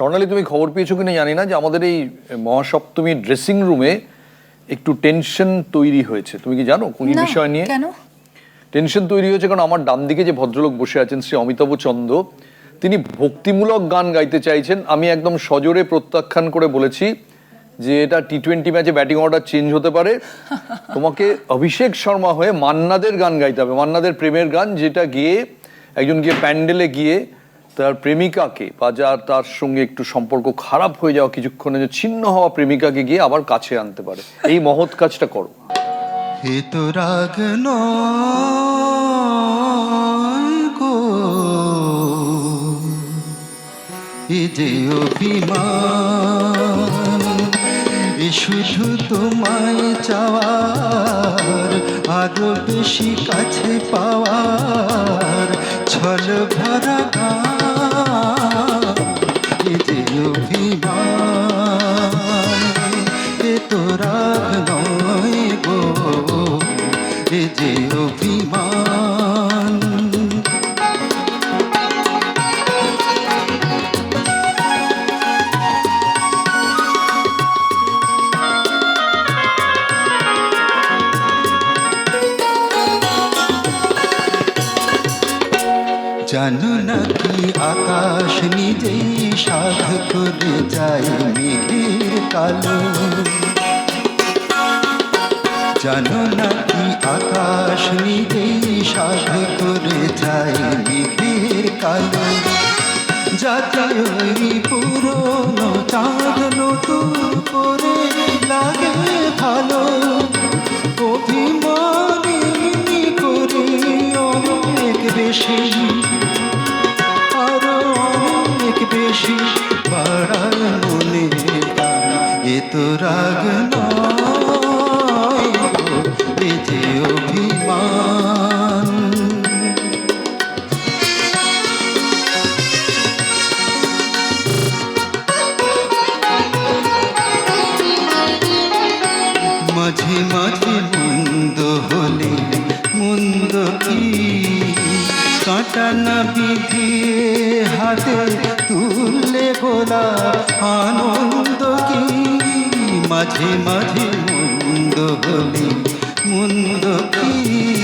স্বর্ণালী তুমি খবর পেয়েছ কিনা জানি না যে আমাদের এই মহাসপ্তমী ড্রেসিং রুমে একটু টেনশন তৈরি হয়েছে। তুমি কি জানো কোন বিষয় নিয়ে? কেন? টেনশন তৈরি হয়েছে কারণ আমার ডান দিকে যে ভদ্রলোক বসে আছেন শ্রী অমিতাভ চন্দ তিনি ভক্তিমূলক গান গাইতে চাইছেন। আমি একদম সজোরে প্রত্যাখ্যান করে বলেছি যে এটা টি টোয়েন্টি ম্যাচে ব্যাটিং অর্ডার চেঞ্জ হতে পারে। তোমাকে অভিষেক শর্মা হয়ে মান্নাদের গান গাইতে হবে মান্নাদের প্রেমের গান যেটা গিয়ে একজন গিয়ে প্যান্ডেলে গিয়ে তার প্রেমিকাকে বা যার তার সঙ্গে একটু সম্পর্ক খারাপ হয়ে যাওয়া কিছুক্ষণের জন্য ছিন্ন হওয়া প্রেমিকাকে গিয়ে আবার কাছে আনতে পারে। এই মহৎ কাজটা করো। হে তো যে শুধু তোমায় চাওয়ার আরও বেশি কাছে পাওয়ার এ তো রাগ নয়। জানো নাকি আকাশ নিজেই সাধ করে যায় মেঘের কালো? জানো নাকি আকাশ নিজেই সাধ করে যায় মেঘের কালো? যাতে ওই পুরনো চাঁদ নতুন করে লাগে ভালো। অভিমানী করে অনেক বেশি রাগ যে অভিমান মাঝে মাঝে মন্দ হলে মন্দ কি কাঁটা না বিধিয়ে হাতে তুললে গোলা কি মাঝে মাঝে মন্দ হলি মন্দ কী